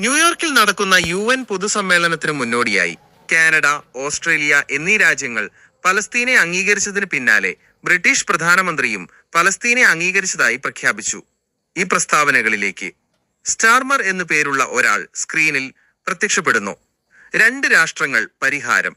ന്യൂയോർക്കിൽ നടക്കുന്ന U N പൊതുസമ്മേളനത്തിന് മുന്നോടിയായി കാനഡ ഓസ്ട്രേലിയ എന്നീ രാജ്യങ്ങൾ പലസ്തീനെ അംഗീകരിച്ചതിന് പിന്നാലെ ബ്രിട്ടീഷ് പ്രധാനമന്ത്രിയും പലസ്തീനെ അംഗീകരിച്ചതായി പ്രഖ്യാപിച്ചു. ഈ പ്രസ്താവനകളിലേക്ക് സ്റ്റാർമർ എന്നു പേരുള്ള ഒരാൾ സ്ക്രീനിൽ പ്രത്യക്ഷപ്പെടുന്നു. രണ്ട് രാഷ്ട്രങ്ങൾ പരിഹാരം.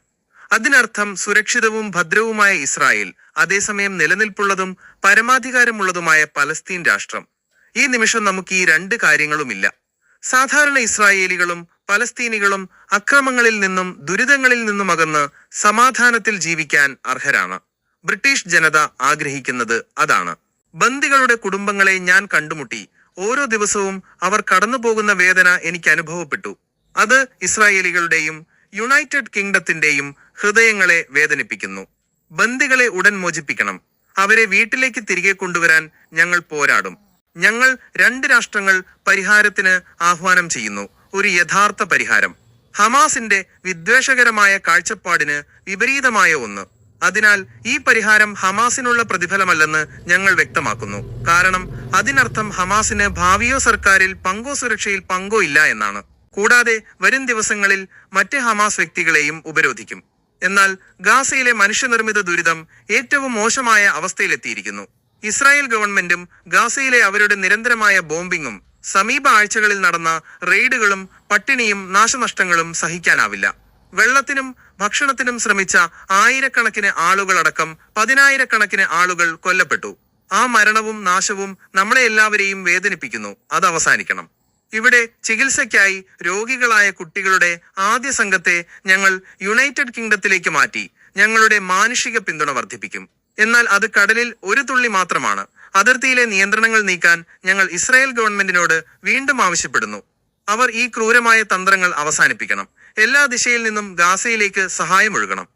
അതിനർത്ഥം സുരക്ഷിതവും ഭദ്രവുമായ ഇസ്രായേൽ അതേസമയം നിലനിൽപ്പുള്ളതും പരമാധികാരമുള്ളതുമായ പലസ്തീൻ രാഷ്ട്രം. ഈ നിമിഷം നമുക്ക് ഈ രണ്ട് കാര്യങ്ങളുമില്ല. സാധാരണ ഇസ്രായേലികളും പലസ്തീനികളും അക്രമങ്ങളിൽ നിന്നും ദുരിതങ്ങളിൽ നിന്നും അകന്ന് സമാധാനത്തിൽ ജീവിക്കാൻ അർഹരാണ്. ബ്രിട്ടീഷ് ജനത ആഗ്രഹിക്കുന്നത് അതാണ്. ബന്ദികളുടെ കുടുംബങ്ങളെ ഞാൻ കണ്ടുമുട്ടി. ഓരോ ദിവസവും അവർ കടന്നുപോകുന്ന വേദന എനിക്ക് അനുഭവപ്പെട്ടു. അത് ഇസ്രായേലികളുടെയും യുണൈറ്റഡ് കിങ്ഡത്തിന്റെയും ഹൃദയങ്ങളെ വേദനിപ്പിക്കുന്നു. ബന്ദികളെ ഉടൻ മോചിപ്പിക്കണം. അവരെ വീട്ടിലേക്ക് തിരികെ കൊണ്ടുവരാൻ ഞങ്ങൾ പോരാടും. ഞങ്ങൾ രണ്ട് രാഷ്ട്രങ്ങൾ പരിഹാരത്തിന് ആഹ്വാനം ചെയ്യുന്നു. ഒരു യഥാർത്ഥ പരിഹാരം. ഹമാസിന്റെ വിദ്വേഷകരമായ കാഴ്ചപ്പാടിന് വിപരീതമായ ഒന്ന്. അതിനാൽ ഈ പരിഹാരം ഹമാസിനുള്ള പ്രതിഫലമല്ലെന്ന് ഞങ്ങൾ വ്യക്തമാക്കുന്നു. കാരണം അതിനർത്ഥം ഹമാസിന് ഭാവിയോ സർക്കാരിൽ പങ്കോ സുരക്ഷയിൽ പങ്കോ ഇല്ല എന്നാണ്. കൂടാതെ വരും ദിവസങ്ങളിൽ മറ്റ് ഹമാസ് വ്യക്തികളെയും ഉപരോധിക്കും. എന്നാൽ ഗാസയിലെ മനുഷ്യനിർമ്മിത ദുരിതം ഏറ്റവും മോശമായ അവസ്ഥയിലെത്തിയിരിക്കുന്നു. ഇസ്രായേൽ ഗവൺമെന്റും ഗാസയിലെ അവരുടെ നിരന്തരമായ ബോംബിങ്ങും സമീപ ആഴ്ചകളിൽ നടന്ന റെയ്ഡുകളും പട്ടിണിയും നാശനഷ്ടങ്ങളും സഹിക്കാനാവില്ല. വെള്ളത്തിനും ഭക്ഷണത്തിനും ശ്രമിച്ച ആയിരക്കണക്കിന് ആളുകളടക്കം പതിനായിരക്കണക്കിന് ആളുകൾ കൊല്ലപ്പെട്ടു. ആ മരണവും നാശവും നമ്മളെ എല്ലാവരെയും വേദനിപ്പിക്കുന്നു. അത് അവസാനിക്കണം. ഇവിടെ ചികിത്സയ്ക്കായി രോഗികളായ കുട്ടികളുടെ ആദ്യ സംഘത്തെ ഞങ്ങൾ യുണൈറ്റഡ് കിങ്ഡത്തിലേക്ക് മാറ്റി ഞങ്ങളുടെ മാനുഷിക പിന്തുണ വർദ്ധിപ്പിക്കും. എന്നാൽ അത് കടലിൽ ഒരു തുള്ളി മാത്രമാണ്. അതിർത്തിയിലെ നിയന്ത്രണങ്ങൾ നീക്കാൻ ഞങ്ങൾ ഇസ്രായേൽ ഗവൺമെന്റിനോട് വീണ്ടും ആവശ്യപ്പെടുന്നു. അവർ ഈ ക്രൂരമായ തന്ത്രങ്ങൾ അവസാനിപ്പിക്കണം. എല്ലാ ദിശയിൽ നിന്നും ഗാസയിലേക്ക് സഹായമൊഴുകണം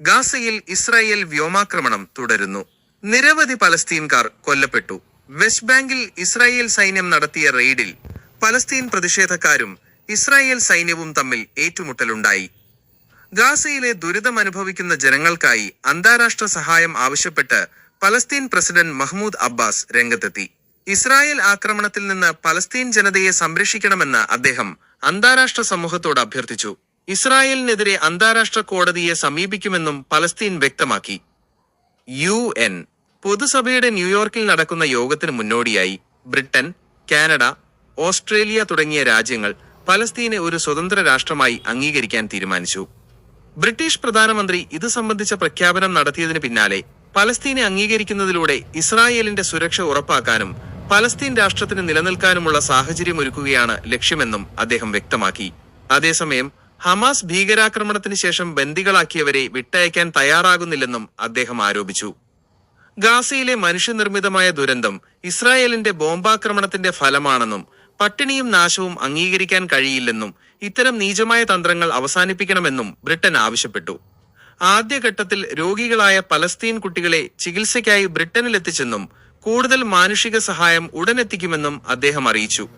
ഗാസയിൽ ഇസ്രായേൽ വ്യോമാക്രമണം തുടരുന്നു. നിരവധി പലസ്തീൻകാർ കൊല്ലപ്പെട്ടു. വെസ്റ്റ് ബാങ്കിൽ ഇസ്രായേൽ സൈന്യം നടത്തിയ റെയ്ഡിൽ പലസ്തീൻ പ്രതിഷേധക്കാരും ഇസ്രായേൽ സൈന്യവും തമ്മിൽ ഏറ്റുമുട്ടലുണ്ടായി. ഗാസയിലെ ദുരിതമനുഭവിക്കുന്ന ജനങ്ങൾക്കായി അന്താരാഷ്ട്ര സഹായം ആവശ്യപ്പെട്ട് പലസ്തീൻ പ്രസിഡന്റ് മഹ്മൂദ് അബ്ബാസ് രംഗത്തെത്തി. ഇസ്രായേൽ ആക്രമണത്തിൽ നിന്ന് പലസ്തീൻ ജനതയെ സംരക്ഷിക്കണമെന്ന് അദ്ദേഹം അന്താരാഷ്ട്ര സമൂഹത്തോട് അഭ്യർത്ഥിച്ചു. ഇസ്രായേലിനെതിരെ അന്താരാഷ്ട്ര കോടതിയെ സമീപിക്കുമെന്നും പലസ്തീൻ വ്യക്തമാക്കി. യു എൻ പൊതുസഭയുടെ ന്യൂയോർക്കിൽ നടക്കുന്ന യോഗത്തിന് മുന്നോടിയായി ബ്രിട്ടൻ കാനഡ ഓസ്ട്രേലിയ തുടങ്ങിയ രാജ്യങ്ങൾ പലസ്തീനെ ഒരു സ്വതന്ത്ര രാഷ്ട്രമായി അംഗീകരിക്കാൻ തീരുമാനിച്ചു. ബ്രിട്ടീഷ് പ്രധാനമന്ത്രി ഇത് സംബന്ധിച്ച പ്രഖ്യാപനം നടത്തിയതിന് പിന്നാലെ പലസ്തീനെ അംഗീകരിക്കുന്നതിലൂടെ ഇസ്രായേലിന്റെ സുരക്ഷ ഉറപ്പാക്കാനും പലസ്തീൻ രാഷ്ട്രത്തിന് നിലനിൽക്കാനുമുള്ള സാഹചര്യം ഒരുക്കുകയാണ് ലക്ഷ്യമെന്നും അദ്ദേഹം വ്യക്തമാക്കി. അതേസമയം ഹമാസ് ഭീകരാക്രമണത്തിന് ശേഷം ബന്ദികളാക്കിയവരെ വിട്ടയക്കാൻ തയ്യാറാകുന്നില്ലെന്നും അദ്ദേഹം ആരോപിച്ചു. ഗാസയിലെ മനുഷ്യനിർമ്മിതമായ ദുരന്തം ഇസ്രായേലിന്റെ ബോംബാക്രമണത്തിന്റെ ഫലമാണെന്നും പട്ടിണിയും നാശവും അംഗീകരിക്കാൻ കഴിയില്ലെന്നും ഇത്തരം നീചമായ തന്ത്രങ്ങൾ അവസാനിപ്പിക്കണമെന്നും ബ്രിട്ടൻ ആവശ്യപ്പെട്ടു. ആദ്യഘട്ടത്തിൽ രോഗികളായ പലസ്തീൻ കുട്ടികളെ ചികിത്സയ്ക്കായി ബ്രിട്ടനിലെത്തിച്ചെന്നും കൂടുതൽ മാനുഷിക സഹായം ഉടനെത്തിക്കുമെന്നും അദ്ദേഹം അറിയിച്ചു.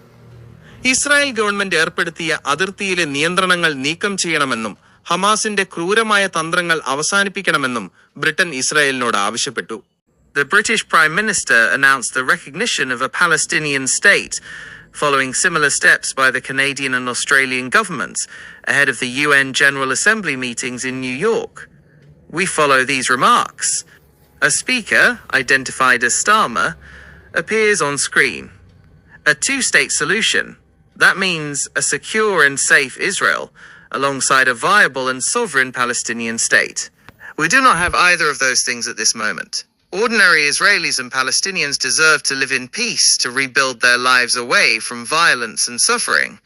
ഇസ്രായേൽ ഗവൺമെന്റ് ഏർപ്പെടുത്തിയ അതിർത്തിയിലെ നിയന്ത്രണങ്ങൾ നീക്കം ചെയ്യണമെന്നും ഹമാസിന്റെ ക്രൂരമായ തന്ത്രങ്ങൾ അവസാനിപ്പിക്കണമെന്നും ബ്രിട്ടൻ ഇസ്രായേലിനോട് ആവശ്യപ്പെട്ടു. The British Prime Minister announced the recognition of a Palestinian state, following similar steps by the Canadian and Australian governments ahead of the UN General Assembly meetings in New York. We follow these remarks. A speaker, identified as Starmer, appears on screen. A two state solution. That means a secure and safe Israel, alongside a viable and sovereign Palestinian state. We do not have either of those things at this moment. Ordinary Israelis and Palestinians deserve to live in peace to rebuild their lives away from violence and suffering.